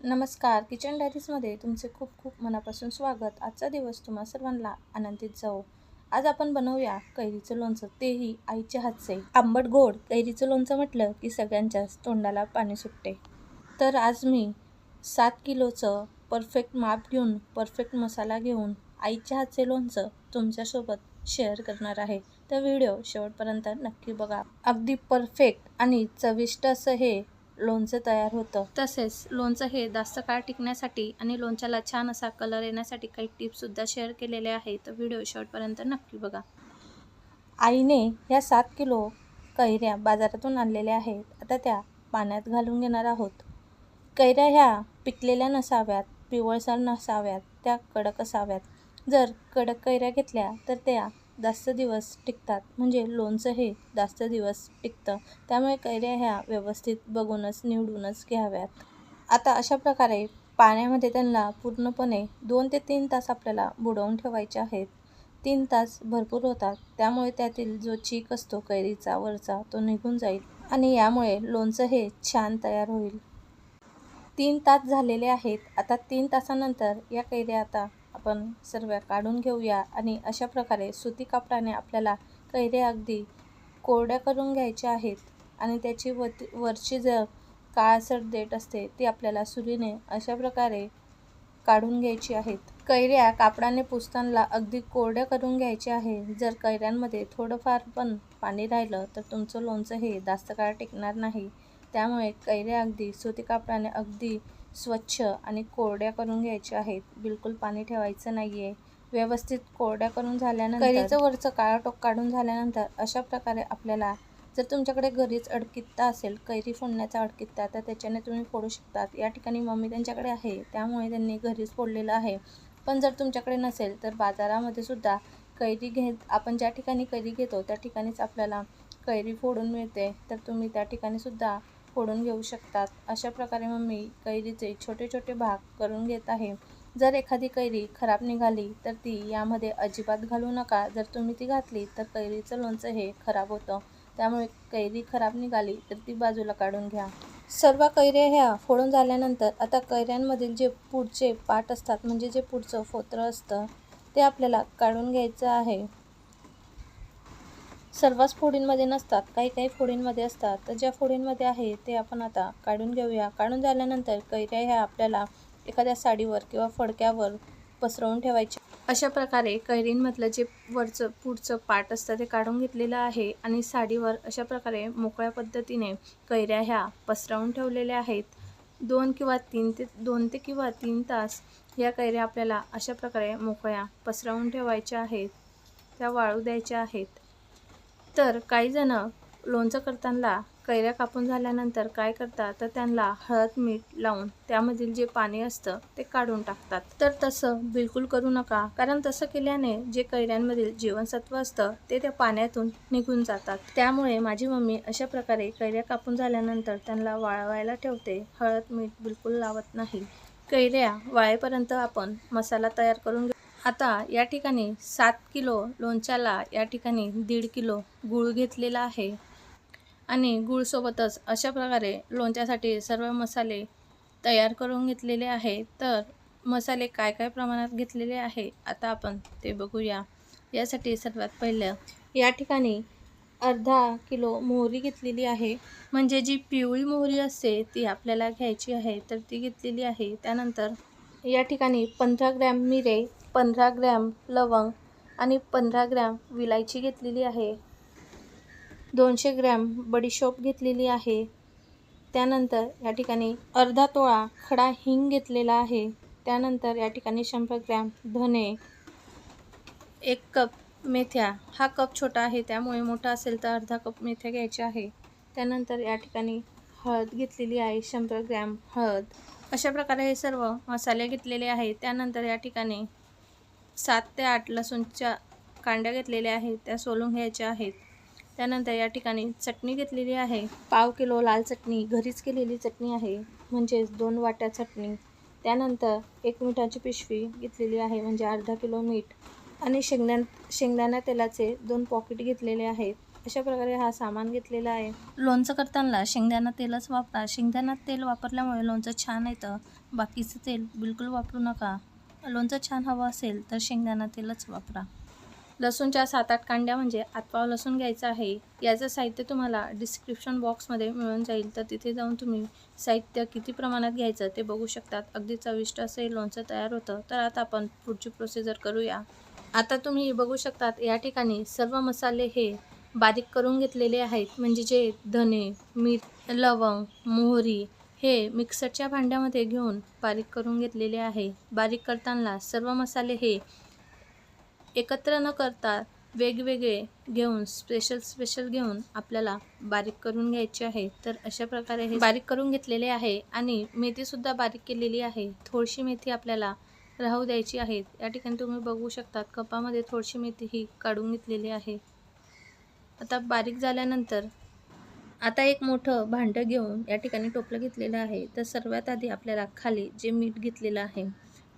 नमस्कार. किचन डायरीजमध्ये तुमचे खूप खूप मनापासून स्वागत. आजचा दिवस तुम्हा सर्वांना आनंदित जाऊ आज आपण बनवूया कैरीचं लोणचं. तेही आईच्या हातचे. आंबट गोड कैरीचं लोणचं म्हटलं की सगळ्यांच्याच तोंडाला पाणी सुटते. तर आज मी सात किलोचं परफेक्ट माप घेऊन परफेक्ट मसाला घेऊन आईच्या हातचे लोणचं तुमच्यासोबत शेअर करणार आहे. तर व्हिडिओ शेवटपर्यंत नक्की बघा. अगदी परफेक्ट आणि चविष्ट असं हे लोणचं तयार होतं. तसेच लोणचं हे जास्त काळ टिकण्यासाठी आणि लोणच्याला छान असा कलर येण्यासाठी काही टिप्ससुद्धा शेअर केलेले आहेत. तर व्हिडिओ शेवटपर्यंत नक्की बघा. आईने ह्या सात किलो कैऱ्या बाजारातून आणलेल्या आहेत. आता त्या पाण्यात घालून घेणार आहोत. कैऱ्या ह्या पिकलेल्या नसाव्यात पिवळसर नसाव्यात त्या कडक असाव्यात. जर कडक कैऱ्या घेतल्या तर त्या जास्त दिवस टिकतात. म्हणजे लोणचं हे जास्त दिवस टिकतं. त्यामुळे कैऱ्या ह्या व्यवस्थित बघूनच निवडूनच घ्याव्यात. आता अशा प्रकारे पाण्यामध्ये त्यांना पूर्णपणे दोन ते तीन तास आपल्याला बुडवून ठेवायचे आहेत. तीन तास भरपूर होतात. त्यामुळे त्यातील जो चीक असतो कैरीचा वरचा तो निघून जाईल आणि यामुळे लोणचं हे छान तयार होईल. तीन तास झालेले आहेत. आता तीन तासानंतर या कैऱ्या आता आपण सर्व काढून घेऊया आणि अशा प्रकारे सुती कापडाने आपल्याला कैऱ्या अगदी कोरड्या करून घ्यायच्या आहेत आणि त्याची वती वरची जर काळसर देठ असते ती आपल्याला सुरीने अशा प्रकारे काढून घ्यायची आहेत. कैऱ्या कापडाने पुसताना अगदी कोरड्या करून घ्यायच्या आहे. जर कैऱ्यांमध्ये थोडंफार पण पाणी राहिलं तर तुमचं लोणचं हे जास्त काळ टिकणार नाही. त्यामुळे कैऱ्या अगदी सुती कापडाने अगदी स्वच्छ आणि कोरड्या करून घ्यायच्या आहेत. बिलकुल पाणी ठेवायचं नाही आहे व्यवस्थित कोरड्या करून झाल्यानंतर कैरीचं वरचं काळं टोक काढून झाल्यानंतर अशा प्रकारे आपल्याला जर तुमच्याकडे घरीच अडकित्ता असेल कैरी फोडण्याचा अडकित्ता तर त्याच्याने तुम्ही फोडू शकतात. या ठिकाणी मम्मी त्यांच्याकडे आहे त्यामुळे त्यांनी घरीच फोडलेलं आहे. पण जर तुमच्याकडे नसेल तर बाजारामध्ये सुद्धा कैरी घेत आपण ज्या ठिकाणी कैरी घेतो त्या ठिकाणीच आपल्याला कैरी फोडून मिळते. तर तुम्ही त्या ठिकाणी सुद्धा फोडून घेऊ शकतात. अशा प्रकारे मग मी कैरीचे छोटे छोटे भाग करून घेत आहे. जर एखादी कैरी खराब निघाली तर ती यामध्ये अजिबात घालू नका. जर तुम्ही ती घातली तर कैरीचं लोणचं हे खराब होतं. त्यामुळे कैरी खराब निघाली तर ती बाजूला काढून घ्या. सर्व कैऱ्या ह्या फोडून झाल्यानंतर आता कैऱ्यांमधील जे पुढचे पाट असतात म्हणजे जे पुढचं फोत्र असतं ते आपल्याला काढून घ्यायचं आहे. सर्वच फोडींमध्ये नसतात काही काही फोडींमध्ये असतात. तर ज्या फोडींमध्ये आहे ते आपण आता काढून घेऊया. काढून झाल्यानंतर कैऱ्या ह्या आपल्याला एखाद्या साडीवर किंवा फडक्यावर पसरवून ठेवायचे अशा प्रकारे कैरींमधलं जे वरचं पुढचं पाट असतं ते काढून घेतलेलं आहे आणि साडीवर अशा प्रकारे मोकळ्या पद्धतीने कैऱ्या ह्या पसरवून ठेवलेल्या आहेत. दोन किंवा तीन ते दोन ते किंवा तीन तास या कैऱ्या आपल्याला अशा प्रकारे मोकळ्या पसरवून ठेवायच्या आहेत. त्या वाळू द्यायच्या आहेत. तर काही जण लोणचं करताना कैऱ्या कापून झाल्यानंतर काय करतात तर त्यांना हळद मीठ लावून त्यामधील जे पाणी असतं ते काढून टाकतात. तर तसं बिलकुल करू नका कारण तसं केल्याने जे कैऱ्यांमधील जीवनसत्व असतं ते त्या पाण्यातून निघून जातात. त्यामुळे माझी मम्मी अशा प्रकारे कैऱ्या कापून झाल्यानंतर त्यांना वाळवायला ठेवते. हळद मीठ बिलकुल लावत नाही. कैऱ्या वाळेपर्यंत आपण मसाला तयार करून आता या ठिकाणी सात किलो लोणच्याला या ठिकाणी दीड किलो गूळ घेतलेला आहे. आणि गूळसोबतच अशा प्रकारे लोणच्यासाठी सर्व मसाले तयार करून घेतलेले आहे. तर मसाले काय काय प्रमाणात घेतलेले आहे आता आपण ते बघूया. यासाठी सर्वात पहिलं या ठिकाणी अर्धा किलो मोहरी घेतलेली आहे. म्हणजे जी पिवळी मोहरी असते ती आपल्याला घ्यायची आहे तर ती घेतलेली आहे. त्यानंतर या ठिकाणी पंधरा ग्रॅम मिरे पंधरा ग्रॅम लवंग आणि पंधरा ग्रॅम विलायची घेतलेली आहे. दोनशे ग्रॅम बडीशोप घेतलेली आहे. त्यानंतर या ठिकाणी अर्धा तोळा खडा हिंग घेतलेला आहे. त्यानंतर या ठिकाणी शंभर ग्रॅम धने एक कप मेथ्या. हा कप छोटा आहे त्यामुळे मोठा असेल तर अर्धा कप मेथ्या घ्यायच्या आहे. त्यानंतर या ठिकाणी हळद घेतलेली आहे शंभर ग्रॅम हळद. अशा प्रकारे हे सर्व मसाले घेतलेले आहे त्यानंतर या ठिकाणी सात ते आठ लसूणच्या कांड्या घेतलेल्या आहेत त्या सोलून घ्यायच्या आहेत. त्यानंतर या ठिकाणी चटणी घेतलेली आहे. पाव किलो लाल चटणी घरीच केलेली चटणी आहे म्हणजेच दोन वाट्या चटणी. त्यानंतर एक मिठाची पिशवी घेतलेली आहे म्हणजे अर्धा किलो मीठ. आणि शेंगदाण शेंगदाणा तेलाचे दोन पॉकेट घेतलेले आहेत. अशा प्रकारे हा सामान घेतलेला आहे. लोणचं करताना शेंगदाणा तेलच वापरा. शेंगदाणा तेल वापरल्यामुळे लोणचं छान येतं. बाकीचं तेल बिलकुल वापरू नका. लोणचं छान हवं असेल तर शेंगदाणा तेलच वापरा. लसूणच्या सात आठ कांड्या म्हणजे आतपाव लसूण घ्यायचं आहे. याचं साहित्य तुम्हाला डिस्क्रिप्शन बॉक्समध्ये मिळून जाईल. तर तिथे जाऊन तुम्ही साहित्य किती प्रमाणात घ्यायचं ते बघू शकतात. अगदी चविष्ट असे लोणचं तयार होतं. तर आता आपण पुढची प्रोसिजर करूया. आता तुम्ही बघू शकतात या ठिकाणी सर्व मसाले हे बारीक करून घेतलेले आहेत. म्हणजे जे धने मीठ लवंग मोहरी हे मिक्सरच्या भांड्यामध्ये घेऊन बारीक करून घेतलेले आहे. बारीक करताना सर्व मसाले हे एकत्र न करता वेगवेगळे घेऊन स्पेशल स्पेशल घेऊन आपल्याला बारीक करून घ्यायचे आहे. तर अशा प्रकारे हे बारीक करून घेतलेले आहे आणि मेथीसुद्धा बारीक केलेली आहे. थोडीशी मेथी आपल्याला राहू द्यायची आहे. या ठिकाणी तुम्ही बघू शकतात कपामध्ये थोडीशी मेथी ही काढून घेतलेली आहे. आता बारीक झाल्यानंतर आता एक मोठं भांडं घेऊन या ठिकाणी टोपलं घेतलेलं आहे. तर सर्वात आधी आपल्याला खाली जे मीठ घेतलेलं आहे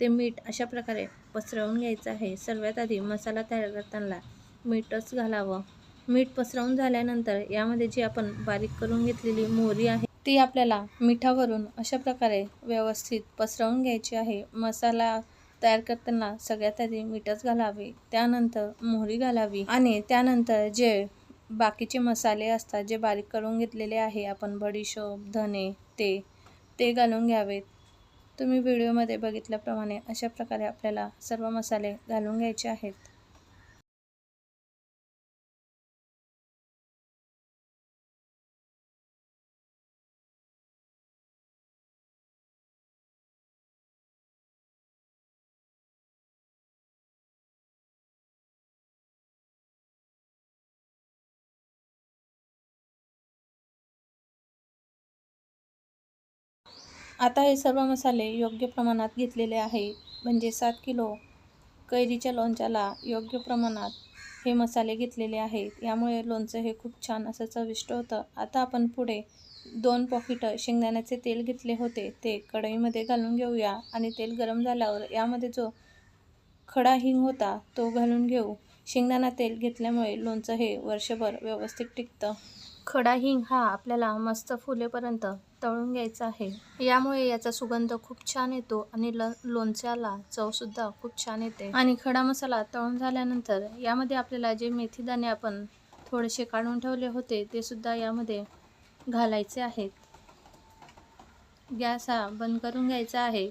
ते मीठ अशा प्रकारे पसरवून घ्यायचं आहे. सर्वात आधी मसाला तयार करताना मीठच घालावं. मीठ पसरवून झाल्यानंतर यामध्ये जी आपण बारीक करून घेतलेली मोहरी आहे ती आपल्याला मिठावरून अशा प्रकारे व्यवस्थित पसरवून घ्यायची आहे. मसाला तयार करताना सगळ्यात आधी मीठच घालावे त्यानंतर मोहरी घालावी आणि त्यानंतर जे बाकीचे मसाले असतात जे बारीक करून घेतलेले आहे आपण बडीशोप धने ते ते घालून घ्यावेत. तुम्ही व्हिडिओमध्ये बघितल्याप्रमाणे अशा प्रकारे आपल्याला सर्व मसाले घालून घ्यायचे आहेत. आता हे सर्व मसाले योग्य प्रमाणात घेतलेले आहे. म्हणजे सात किलो कैरीच्या लोणच्याला योग्य प्रमाणात हे मसाले घेतलेले आहेत. यामुळे लोणचं हे खूप छान असं चविष्ट होतं. आता आपण पुढे दोन पॉकेटं शेंगदाण्याचे तेल घेतले होते. ते कढईमध्ये घालून घेऊया आणि तेल गरम झाल्यावर यामध्ये जो खडा हिंग होता तो घालून घेऊ. शेंगदाणा तेल घेतल्यामुळे लोणचं हे वर्षभर व्यवस्थित टिकतं. खडा हिंग हा आपल्याला मस्त फुलेपर्यंत तळून घ्यायचा आहे. यामुळे याचा सुगंध खूप छान येतो आणि ल लोणच्याला चवसुद्धा खूप छान येते. आणि खडा मसाला तळून झाल्यानंतर यामध्ये आपल्याला जे मेथी दाणे आपण थोडेसे काढून ठेवले होते ते सुद्धा यामध्ये घालायचे आहेत. गॅस हा बंद करून घ्यायचा आहे.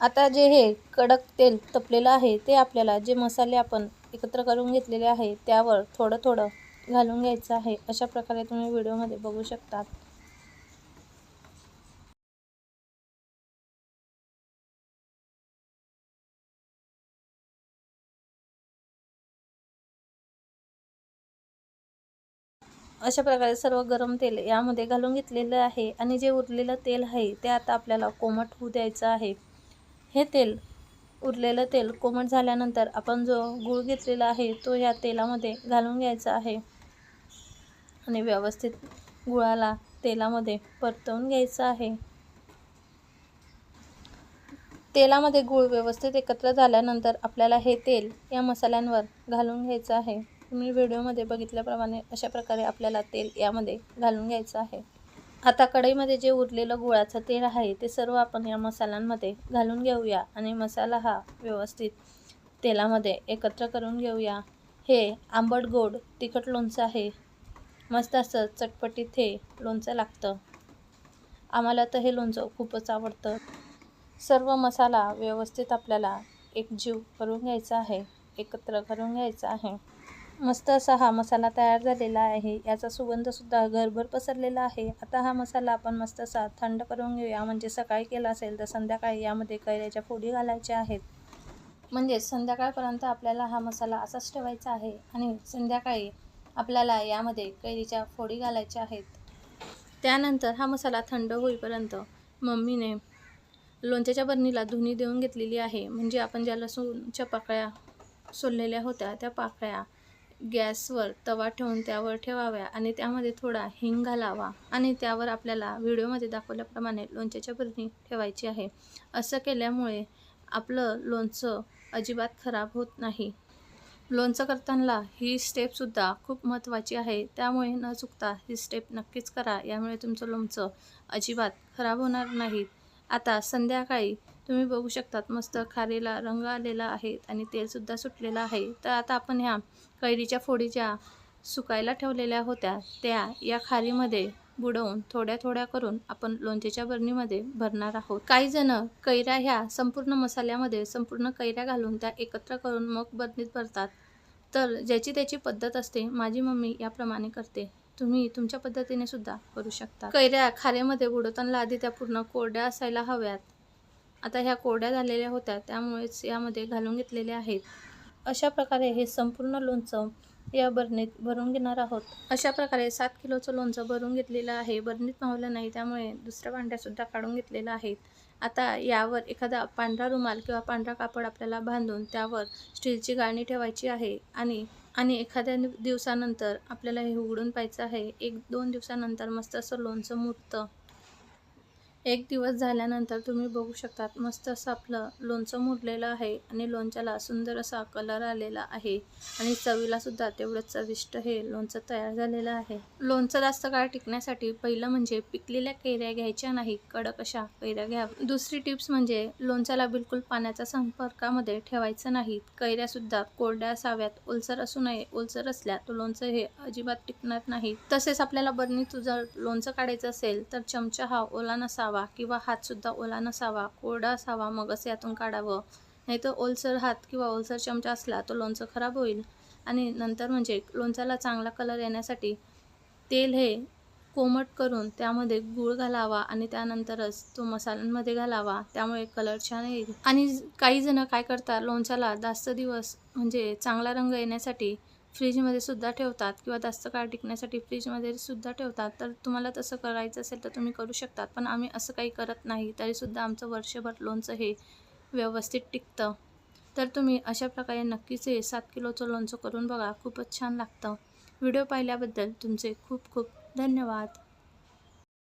आता जे हे कडक तेल तपलेलं आहे ते आपल्याला जे मसाले आपण एकत्र करून घेतलेले आहे त्यावर थोडं थोडं घालून घ्यायचं आहे. अशा प्रकारे तुम्ही व्हिडिओमध्ये बघू शकतात. अशा प्रकारे सर्व गरम तेल यामध्ये घालून घेतलेलं आहे. आणि जे उरलेलं तेल आहे ते आता आपल्याला कोमट होऊ द्यायचं आहे. हे तेल उरलेलं तेल कोमट झाल्यानंतर आपण जो गूळ घेतलेला आहे तो या तेलामध्ये घालून घ्यायचा आहे. आणि व्यवस्थित गुळाला तेलामध्ये परतवून घ्यायचं आहे. तेलामध्ये गूळ व्यवस्थित एकत्र झाल्यानंतर आपल्याला हे तेल या मसाल्यांवर घालून घ्यायचं आहे. तुम्ही व्हिडिओमध्ये बघितल्याप्रमाणे अशा प्रकारे आपल्याला तेल यामध्ये घालून घ्यायचं आहे. आता कढईमध्ये जे उरलेलं गुळाचं तेल आहे ते सर्व आपण या मसाल्यांमध्ये घालून घेऊया आणि मसाला हा व्यवस्थित तेलामध्ये एकत्र करून घेऊया. हे आंबट गोड तिखट लोणचं आहे. मस्त असं चटपटीत हे लोणचं लागतं. आम्हाला तर हे लोणचं खूपच आवडतं. सर्व मसाला व्यवस्थित आपल्याला एकजीव करून घ्यायचा आहे एकत्र करून घ्यायचा आहे. मस्त असा हा मसाला तयार झालेला आहे. याचा सुगंधसुद्धा घरभर पसरलेला आहे. आता हा मसाला आपण मस्त असा थंड करून घेऊया. म्हणजे सकाळी केला असेल तर संध्याकाळी यामध्ये कैऱ्याच्या फोडी घालायच्या आहेत. म्हणजे संध्याकाळपर्यंत आपल्याला हा मसाला असाच ठेवायचा आहे आणि संध्याकाळी आपल्याला यामध्ये कैरीच्या फोडी घालायच्या आहेत. त्यानंतर हा मसाला थंड होईपर्यंत मम्मीने लोणच्याच्या बरणीला धुनी देऊन घेतलेली आहे. म्हणजे आपण ज्या लसूणच्या पाकळ्या सोललेल्या होत्या त्या पाकळ्या गॅसवर तवा ठेवून त्यावर ठेवाव्या आणि त्यामध्ये थोडा हिंग घालावा आणि त्यावर आपल्याला व्हिडिओमध्ये दाखवल्याप्रमाणे लोणच्याच्या बरणी ठेवायची आहे. असं केल्यामुळे आपलं लोणचं अजिबात खराब होत नाही. लोणचं करताना ही स्टेपसुद्धा खूप महत्त्वाची आहे. त्यामुळे न चुकता ही स्टेप नक्कीच करा. यामुळे तुमचं लोणचं अजिबात खराब होणार नाहीत आता संध्याकाळी तुम्ही बघू शकतात मस्त खारीला रंग आलेला आहे आणि तेलसुद्धा सुटलेलं आहे. तर आता आपण ह्या कैरीच्या फोडी ज्या सुकायला ठेवलेल्या होत्या. त्या या खारीमध्ये बुडवून थोड्या थोड्या करून आपण लोणच्याच्या बरणीमध्ये भरणार आहोत. काही जण कैऱ्या ह्या संपूर्ण मसाल्यामध्ये संपूर्ण कैऱ्या घालून त्या एकत्र करून मग बरणीत भरतात. तर ज्याची त्याची पद्धत असते माझी मम्मी याप्रमाणे करते. तुम्ही तुमच्या पद्धतीने सुद्धा करू शकता. कैऱ्या खाऱ्यामध्ये बुडवताना आधी त्या पूर्ण कोरड्या असायला हव्यात. आता ह्या कोरड्या झालेल्या होत्या त्यामुळेच यामध्ये घालून घेतलेल्या आहेत. अशा प्रकारे हे संपूर्ण लोणचं या बरणीत भरून घेणार आहोत. अशा प्रकारे सात किलोचं लोणचं भरून घेतलेलं आहे. बरणीत मावलं नाही त्यामुळे दुसऱ्या भांड्यासुद्धा काढून घेतलेलं आहेत. आता यावर एखादा पांढरा रुमाल किंवा पांढरा कापड आपल्याला बांधून त्यावर स्टीलची गाळणी ठेवायची आहे आणि आणि एखाद्या दिवसानंतर आपल्याला हे उघडून पाहायचं आहे. एक दोन दिवसानंतर मस्त असं लोणचं मुरतं. एक दिवस झाल्यानंतर तुम्ही बघू शकतात मस्त असं आपलं लोणचं मुरलेलं आहे आणि लोणच्याला सुंदर असा कलर आलेला आहे आणि चवीला सुद्धा तेवढंच चविष्ट हे लोणचं तयार झालेलं आहे. लोणचं जास्त काळ टिकण्यासाठी पहिलं म्हणजे पिकलेल्या कैऱ्या घ्यायच्या नाही कडक अशा कैऱ्या घ्या. दुसरी टिप्स म्हणजे लोणच्याला बिलकुल पाण्याच्या संपर्कामध्ये ठेवायचं नाही. कैऱ्यासुद्धा कोरड्या असाव्यात ओलसर असू नये. ओलसर असल्या तर लोणचं हे अजिबात टिकणार नाही. तसेच आपल्याला बरणीत जर लोणचं काढायचं असेल तर चमचा हा ओला नसावा. किंवा हातसुद्धा ओला नसावा कोरडा असावा मगच यातून काढावं. नाही तर ओलसर हात किंवा ओलसर चमचा असला तो लोणचं खराब होईल. आणि नंतर म्हणजे लोणचाला चांगला कलर येण्यासाठी तेल हे कोमट करून त्यामध्ये गूळ घालावा आणि त्यानंतरच तो मसाल्यांमध्ये घालावा. त्यामुळे कलर छान येईल. आणि काही जण काय करतात लोणच्याला जास्त दिवस म्हणजे चांगला रंग येण्यासाठी फ्रीजमध्ये सुद्धा ठेवतात किंवा जास्त काळ टिकण्यासाठी फ्रीजमध्ये सुद्धा ठेवतात तर तुम्हाला तसं करायचं असेल तर तुम्ही करू शकतात. पण आम्ही असं काही करत नाही तरीसुद्धा आमचं वर्षभर लोणचं हे व्यवस्थित टिकतं. तर तुम्ही अशा प्रकारे नक्कीच हे सात किलोचं लोणचं करून बघा खूपच छान लागतं. व्हिडिओ पाहिल्याबद्दल तुमचे खूप खूप धन्यवाद.